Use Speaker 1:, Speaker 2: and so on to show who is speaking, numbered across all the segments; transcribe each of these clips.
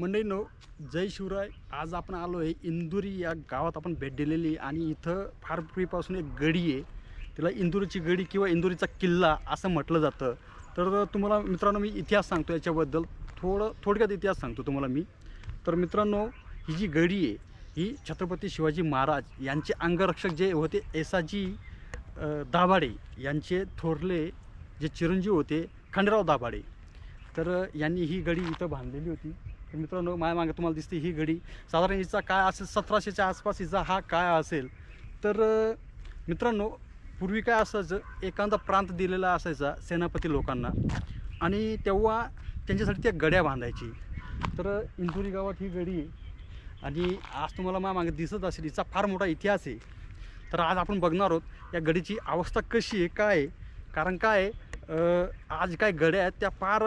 Speaker 1: मंडळीनो जय शिवराय. आज आपण आलो आहे इंदुरी या गावात. आपण भेट दिलेली आहे आणि इथं फार पूर्वीपासून एक गडी आहे. तिला इंदुरीची गडी किंवा इंदुरीचा किल्ला असं म्हटलं जातं. तर तुम्हाला मित्रांनो मी इतिहास सांगतो याच्याबद्दल. थोडं थोडक्यात इतिहास सांगतो तुम्हाला मी. तर मित्रांनो ही जी गडी आहे ही छत्रपती शिवाजी महाराज यांचे अंगरक्षक जे होते एसाजी दाभाडे यांचे थोरले जे चिरंजीव होते खंडराव दाभाडे. तर यांनी ही गडी इथं बांधलेली होती. तर मित्रांनो माझ्या मागे तुम्हाला दिसते ही गडी साधारण हिचा काय असेल सतराशेच्या आसपास हिचा हा काय असेल? तर मित्रांनो पूर्वी काय असायचं एखादा प्रांत दिलेला असायचा सेनापती लोकांना. आणि तेव्हा त्यांच्यासाठी त्या गड्या बांधायची. तर इंदुरी गावात ही गडी आहे. आणि आज तुम्हाला माझ्या मागे दिसत असेल हिचा फार मोठा इतिहास आहे. तर आज आपण बघणार आहोत या गडीची अवस्था कशी आहे काय आहे? कारण काय आज काय गड्या आहेत त्या फार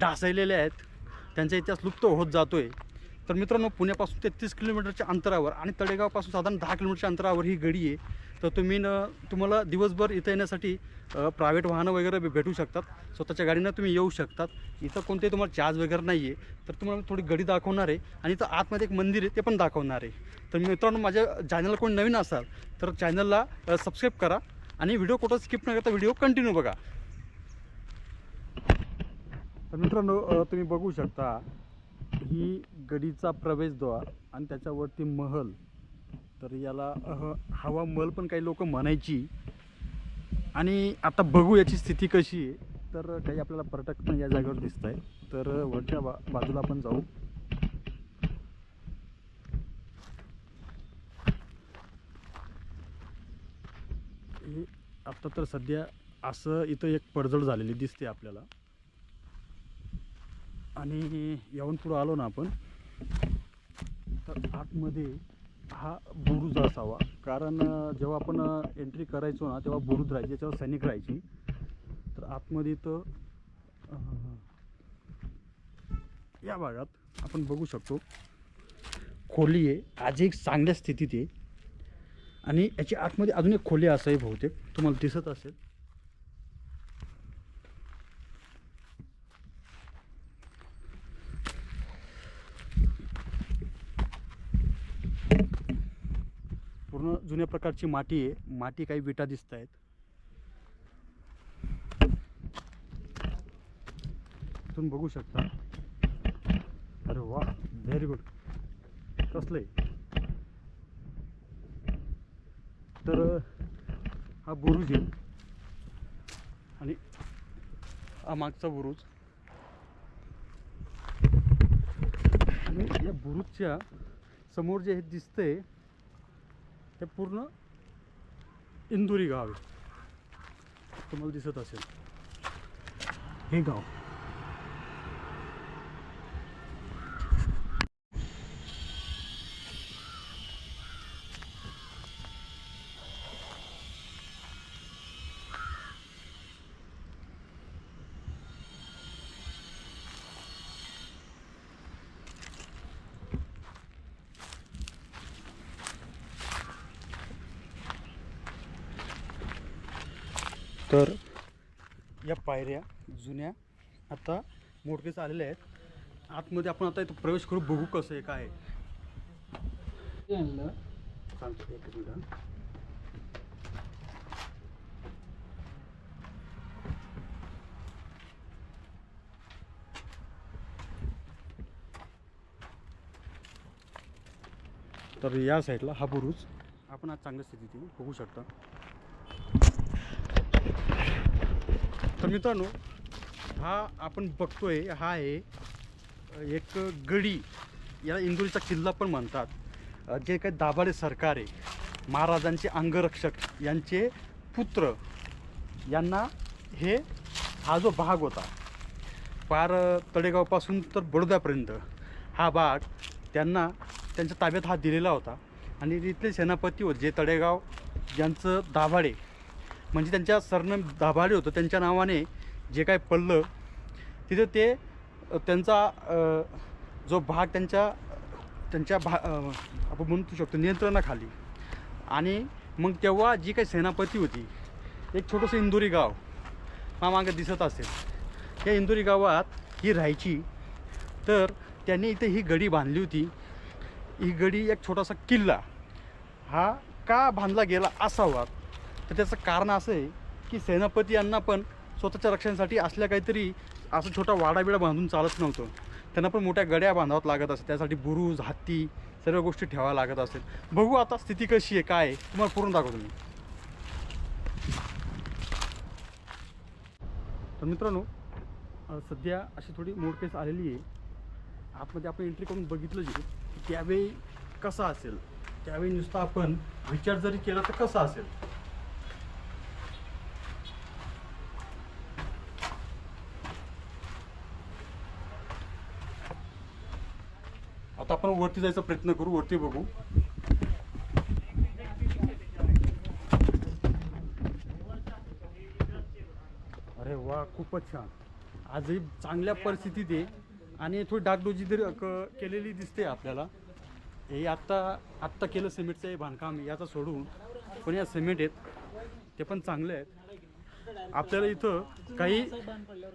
Speaker 1: ढासळलेल्या आहेत. त्यांचा इतिहास लुप्त होत जातो आहे तर मित्रांनो पुण्यापासून तेहतीस किलोमीटरच्या अंतरावर आणि तळेगावपासून साधारण दहा किलोमीटरच्या अंतरावर ही गडी आहे. तर तुम्ही न तुम्हाला दिवसभर इथं येण्यासाठी प्रायव्हेट वाहनं वगैरे भेटू शकतात. स्वतःच्या गाडीनं तुम्ही येऊ शकतात. इथं कोणतेही तुम्हाला चार्ज वगैरे नाही आहे तर तुम्हाला थोडी गडी दाखवणार आहे आणि इथं आतमध्ये एक मंदिर आहे ते पण दाखवणार आहे. तर मित्रांनो माझ्या चॅनलला कोण नवीन असाल तर चॅनलला सबस्क्राईब करा आणि व्हिडिओ कुठं स्किप न करता व्हिडिओ कंटिन्यू बघा. तर मित्रांनो तुम्ही बघू शकता ही गडीचा प्रवेशद्वार आणि त्याच्यावरती महल. तर याला अह, हवा महल पण काही लोक म्हणायची. आणि आता बघू याची स्थिती कशी आहे. तर काही आपल्याला पर्यटक पण या जागेवर दिसत आहे तर वरच्या बा बाजूला आपण जाऊ. हे आता तर सध्या असं इथं एक पडझड झालेली दिसते आपल्याला. आणि याहून पुढं आलो ना आपण तर आतमध्ये हा बुरुज असावा. कारण जेव्हा आपण एंट्री करायचो ना तेव्हा बुरुज राहायची त्याच्यावर सैनिक राहायची. तर आतमध्ये तर या भागात आपण बघू शकतो खोली आहे. आज एक चांगल्या स्थितीत आहे. आणि याची आतमध्ये अजून एक खोली असं आहे बहुतेक तुम्हाला दिसत असेल. पूर्ण जुन्या प्रकारची माती आहे. माती काही विटा दिसत आहेत. तुम्ही बघू शकता. अरे वा व्हेरी गुड कसले तर हा बुरुज आहे. आणि हा मागचा बुरुज. आणि या बुरुजच्या समोर जे हे दिसतंय हे पूर्ण इंदुरी गाव आहे. तुम्हाला दिसत असेल. हे गाव. तर या पायऱ्या जुन्या आता मोडकेच आलेल्या आहेत. आतमध्ये आपण आता इथं प्रवेश करू बघू कसं आहे काय आहे. सांगतो एक मिनिट तर या साईडला हा बुरुज. आपण आज चांगल्या स्थितीत बघू शकता. मित्रांनो हा आपण बघतोय हा आहे एक गडी. याला इंदुरीचा किल्ला पण म्हणतात. जे काही दाभाडे सरकार आहे महाराजांचे अंगरक्षक यांचे पुत्र यांना हे हा जो भाग होता पार तडेगावपासून तळेगावपासून तर बडोद्यापर्यंत हा भाग त्यांना त्यांच्या ताब्यात हा दिलेला होता. आणि तिथले सेनापती होते जे तळेगाव ज्यांचं दाभाडे म्हणजे त्यांच्या सरनं दाभाडे होतं. त्यांच्या नावाने जे काय पडलं तिथे ते त्यांचा जो भाग त्यांच्या त्यांच्या भा आपण म्हणू शकतो नियंत्रणाखाली. आणि मग तेव्हा जी काही सेनापती होती एक छोटंसं इंदुरी गाव मागे दिसत असेल. या इंदुरी गावात ही राहायची. तर त्यांनी इथे ही गडी बांधली होती. ही गडी एक छोटासा किल्ला. हा का बांधला गेला असावा? तर त्याचं कारण असं आहे की सेनापती यांना पण स्वतःच्या रक्षणासाठी असल्या काहीतरी असं छोटा वाडाबिडा बांधून चालत नव्हतं. त्यांना पण मोठ्या गड्या बांधावत लागत असत त्यासाठी बुरुज हत्ती सर्व गोष्टी ठेवाव्या लागत असेल बघू आता स्थिती कशी आहे काय तुम्हाला पूर्ण दाखवतो मी. तर मित्रांनो सध्या अशी थोडी मोड केस आलेली आहे. आतमध्ये आपण एंट्री करून बघितलं जे की त्यावेळी कसा असेल? त्यावेळी नुसता आपण विचार जरी केला तर कसा असेल आता आपण वरती जायचा प्रयत्न करू वरती बघू. अरे वा खूपच छान. आजही चांगल्या परिस्थितीत आहे. आणि थोडी डागडोजी तरी क- केलेली दिसते आपल्याला. हे आत्ता आत्ता केलं सिमेंटचं हे बांधकाम याचा सोडून. पण या सिमेंट आहेत ते पण चांगले आहेत. आपल्याला इथं काही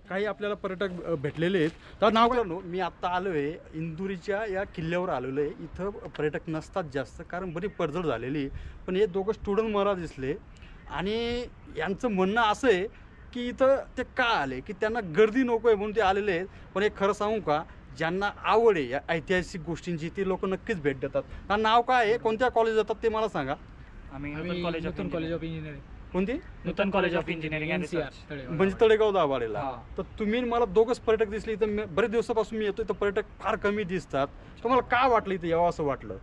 Speaker 1: काही आपल्याला पर्यटक भेटलेले आहेत. तर नाव काय? नो मी आत्ता आलो आहे इंदुरीच्या या किल्ल्यावर आलेलो आहे इथं पर्यटक नसतात जास्त कारण बरी पडझड झालेली. आहे. पण हे दोघं स्टुडंट मला दिसले. आणि यांचं म्हणणं असं आहे की इथं ते का आले? की त्यांना गर्दी नको आहे म्हणून ते आलेले आहेत. पण एक खरं सांगू का? ज्यांना आवड आहे या ऐतिहासिक गोष्टींची ते लोक नक्कीच भेट देतात. हा नाव काय आहे? कोणत्या कॉलेज जातात ते मला सांगा.
Speaker 2: आम्ही कॉलेज ऑफ
Speaker 3: इंजिनिअरिंग
Speaker 1: कोणती?
Speaker 2: Nutan college of engineering and.
Speaker 1: म्हणजे तळेगाव दाभाडेला.
Speaker 3: हा.
Speaker 1: तर तुम्ही मला दोघंच पर्यटक दिसले इथं. बरेच दिवसापासून मी येतो इथं पर्यटक फार कमी दिसतात. तुम्हाला का वाटलं इथं यावं असं वाटलं?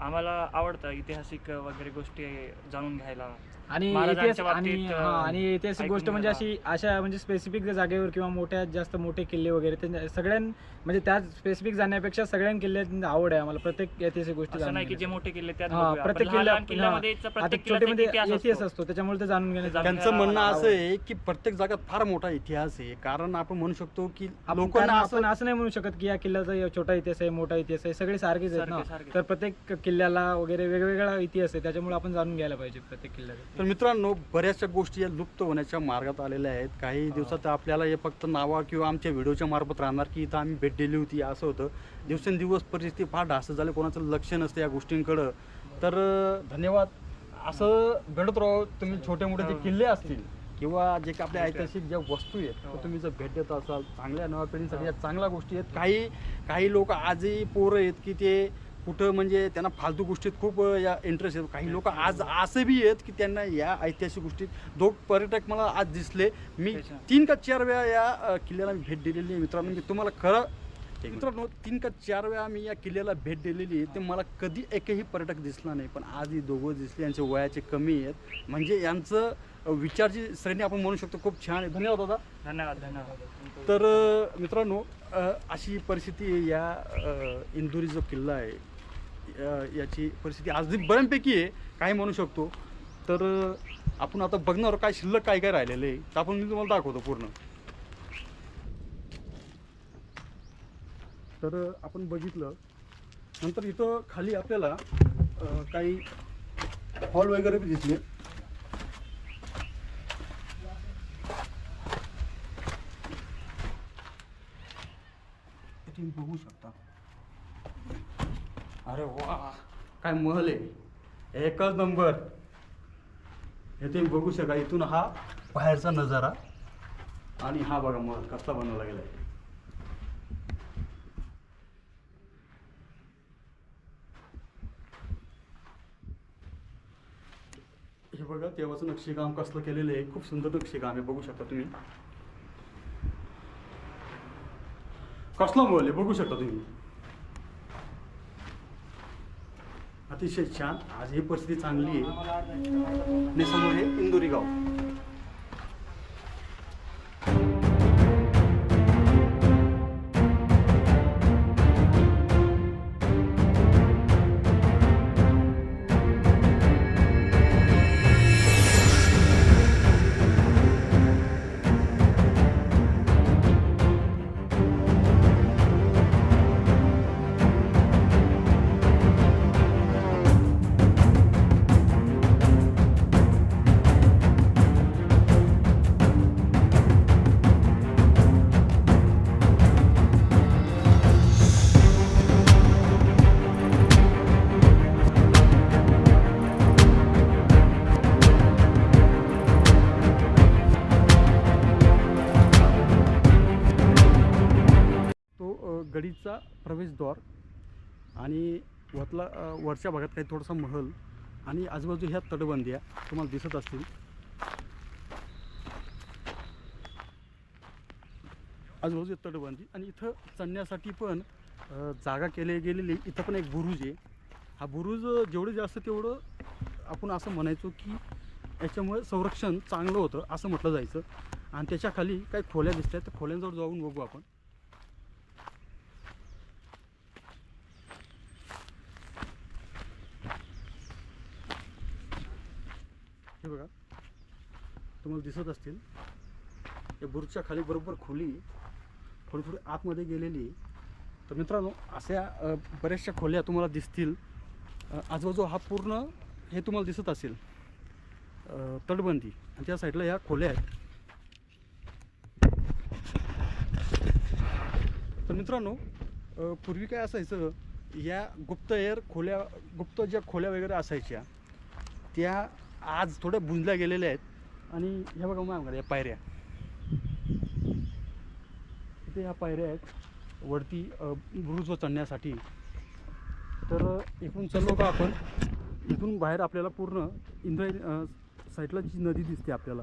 Speaker 2: आम्हाला आवडतं ऐतिहासिक वगैरे गोष्टी जाणून घ्यायला.
Speaker 3: आणि आणि ऐतिहासिक गोष्ट म्हणजे. अशी अशा म्हणजे स्पेसिफिक जागेवर किंवा मोठ्या जास्त मोठे किल्ले वगैरे ते सगळ्यां म्हणजे त्या स्पेसिफिक जाण्यापेक्षा सगळ्या किल्ल्यात आवड आहे आम्हाला प्रत्येक ऐतिहासिक गोष्टी
Speaker 2: असं
Speaker 3: जाणून
Speaker 2: नाही की जे
Speaker 3: घेण्याची.
Speaker 2: मोठे किल्ले त्यात
Speaker 3: हा,
Speaker 2: बघूया. आपण
Speaker 3: प्रत्येक
Speaker 2: लहान- किल्ल्यामध्ये. प्रत्येक
Speaker 3: आता
Speaker 2: किल्ल्याचा
Speaker 3: छोटे मध्ये
Speaker 2: एक इतिहास
Speaker 3: इतिहास
Speaker 2: असतो.
Speaker 3: असतो त्याच्यामुळे ते जाणून घेण्याचा
Speaker 2: जाणून
Speaker 1: त्यांचं म्हणणं असं आहे की प्रत्येक जागात फार मोठा इतिहास आहे कारण आपण म्हणू शकतो की
Speaker 3: आपण
Speaker 1: लोकांना
Speaker 3: कारण
Speaker 1: असं
Speaker 3: आपण असं नाही म्हणू शकत की या किल्ल्याचा छोटा इतिहास आहे मोठा इतिहास आहे सगळे सारखेच आहेत ना
Speaker 2: सारखे-.
Speaker 3: तर प्रत्येक किल्ल्याला वगैरे वेगवेगळा इतिहास आहे त्याच्यामुळे आपण जाणून घ्यायला पाहिजे प्रत्येक किल्ल्याचा
Speaker 1: तर मित्रांनो बऱ्याचशा गोष्टी या लुप्त होण्याच्या मार्गात आलेल्या आहेत काही दिवसात आपल्याला हे फक्त नावा किंवा आमच्या व्हिडिओच्या मार्फत राहणार की इथं आम्ही भेट दिली होती असं होतं. दिवसेंदिवस परिस्थिती फार ढासं झाली कोणाचं लक्ष नसतं या गोष्टींकडं. तर धन्यवाद. असं घडत राहो तुम्ही छोटे मोठे जे किल्ले असतील किंवा जे काही आपल्या ऐतिहासिक ज्या वस्तू आहेत त्या तुम्ही जर भेट देत असाल चांगल्या नव्या पिढीसाठी या चांगल्या गोष्टी आहेत. काही काही लोक आजही पोरं आहेत की ते कुठं म्हणजे त्यांना फालतू गोष्टीत खूप या इंटरेस्ट आहेत. काही लोक आज असे बी आहेत की त्यांना या ऐतिहासिक गोष्टीत दोघ पर्यटक मला आज दिसले. मी तीन का चार वेळा या किल्ल्याला भेट दिलेली आहे मित्रांनो. मी तुम्हाला खरं मित्रांनो तीन का चार वेळा मी या किल्ल्याला भेट दिलेली आहे. ते मला कधी एकही पर्यटक दिसला नाही पण आज ही दोघं दिसले यांचे वयाचे कमी आहेत. म्हणजे यांचं विचारची श्रेणी आपण म्हणू शकतो खूप छान आहे. धन्यवाद दादा.
Speaker 2: धन्यवाद धन्यवाद.
Speaker 1: तर मित्रांनो अशी परिस्थिती या इंदुरी जो किल्ला आहे याची परिस्थिती आज बऱ्यापैकी आहे काय म्हणू शकतो. तर आपण आता बघणार काय शिल्लक काय काय राहिलेलं आहे तर आपण मी तुम्हाला दाखवतो पूर्ण. तर आपण बघितलं. नंतर इथं खाली आपल्याला काही हॉल वगैरे बी दिसले. बघू शकता. अरे वा काय महल आहे. एकच नंबर. हे तुम्ही बघू शका इथून हा बाहेरचा नजारा. आणि हा बघा महल कसला बनवला गेलाय. हे बघा तेव्हाचं नक्षीकाम कसलं केलेलं आहे. खूप सुंदर नक्षीकाम आहे. बघू शकता तुम्ही. कसलं मोल आहे? बघू शकता तुम्ही. अतिशय छान. आज ही परिस्थिती चांगली आहे. आणि समोर हे इंदोरी गाव. गडीचा प्रवेशद्वार आणि वतला वरच्या भागात काही थोडासा महल आणि आजूबाजू ह्या तटबंद्या तुम्हाला दिसत असतील. आजूबाजू तटबंदी आणि इथं चढण्यासाठी पण जागा केली गेलेली. इथं पण एक बुरुज आहे. हा बुरुज जेवढं जास्त तेवढं आपण असं म्हणायचो की याच्यामुळे संरक्षण चांगलं होतं असं म्हटलं जायचं. आणि त्याच्याखाली काही खोल्या दिसत आहेत त्या खोल्यांजवळ जाऊन बघू आपण. हे बघा. तुम्हाला दिसत असतील. या बुरुजच्या खाली बरोबर खोली थोडी थोडी आतमध्ये गेलेली. तर मित्रांनो अशा बऱ्याचशा खोल्या तुम्हाला दिसतील. आजूबाजू हा पूर्ण हे तुम्हाला दिसत असेल. तटबंदी. आणि त्या साईडला ह्या खोल्या आहेत. तर मित्रांनो पूर्वी काय असायचं या गुप्त एअर खोल्या गुप्त ज्या खोल्या वगैरे असायच्या त्या आज थोड्या बुंजल्या गेलेल्या आहेत. आणि ह्या बघा मग या पायऱ्या. इथे ह्या पायऱ्या आहेत. वरती अ, चढण्यासाठी. तर इकडून चाललो का आपण? इथून बाहेर आपल्याला पूर्ण इंद्रायणी साईडला जी नदी दिसते आपल्याला.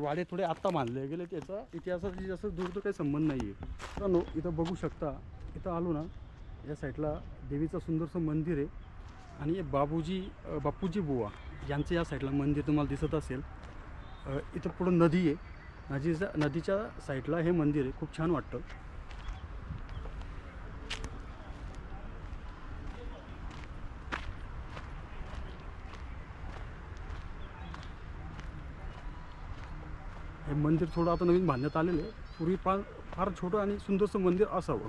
Speaker 1: वाडे थोडे आत्ता मानले. गेले त्याचा इतिहासाशी जास्त दूर तर काही संबंध नाही आहे मित्रांनो इथं बघू शकता इथं आलो ना या साईडला देवीचं सुंदरसं मंदिर आहे. आणि बाबूजी बापूजी बुवा यांचं या साईडला मंदिर तुम्हाला दिसत असेल. इथं पुढं नदी आहे. नदीच्या नदीच्या साईडला हे मंदिर आहे. खूप छान वाटतं हे मंदिर थोडं आता नवीन बांधण्यात आलेलं आहे. पूर्वी फार फार छोटं आणि सुंदरसं मंदिर असावं.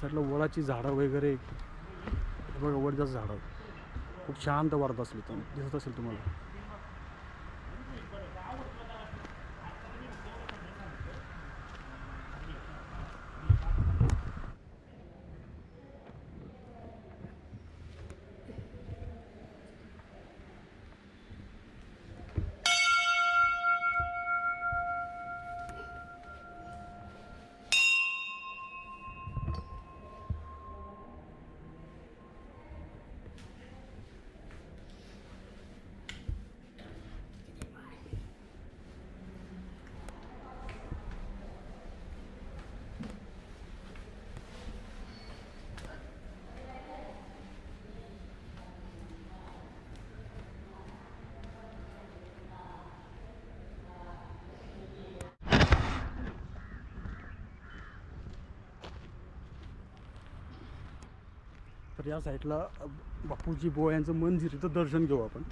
Speaker 1: साईडला वडाची झाडं वगैरे. बघा वडजाचं झाडं. खूप शांत वाढत असली तर दिसत असेल तुम्हाला. तर या साईडला बापूजी बुवा यांचं मंदिर इथं दर्शन घेऊ आपण.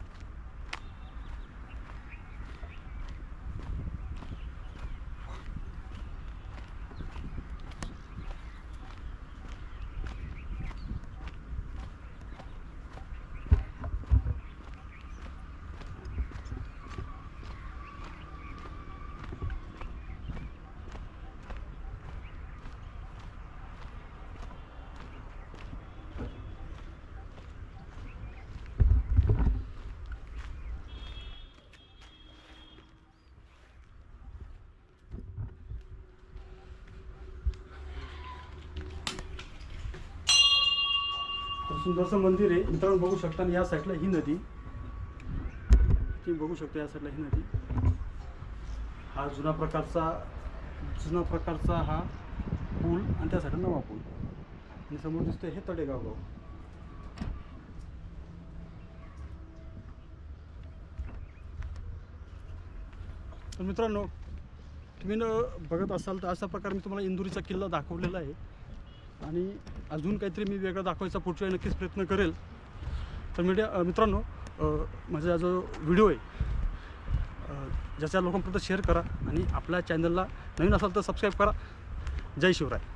Speaker 1: सुंदरसं मंदिर आहे. मित्रांनो बघू शकता आणि या साईडला ही नदी. तुम्ही बघू शकता या साईडला ही नदी. हा जुना प्रकारचा जुना प्रकारचा हा पूल आणि त्या साईडला नवा पूल. आणि समोर दिसतोय हे तडेगाव गाव. तर मित्रांनो तुम्ही न बघत असाल तर अशा प्रकारे मी तुम्हाला इंदुरीचा किल्ला दाखवलेला आहे. आणि अजून काहीतरी मी वेगळं दाखवायचा पुढच्या वेळी नक्कीच प्रयत्न करेल. तर मीडिया मित्रांनो माझा जो व्हिडिओ आहे ज्याच्या लोकांपर्यंत शेअर करा आणि आपल्या चॅनलला नवीन असाल तर सबस्क्राईब करा. जय शिवराय.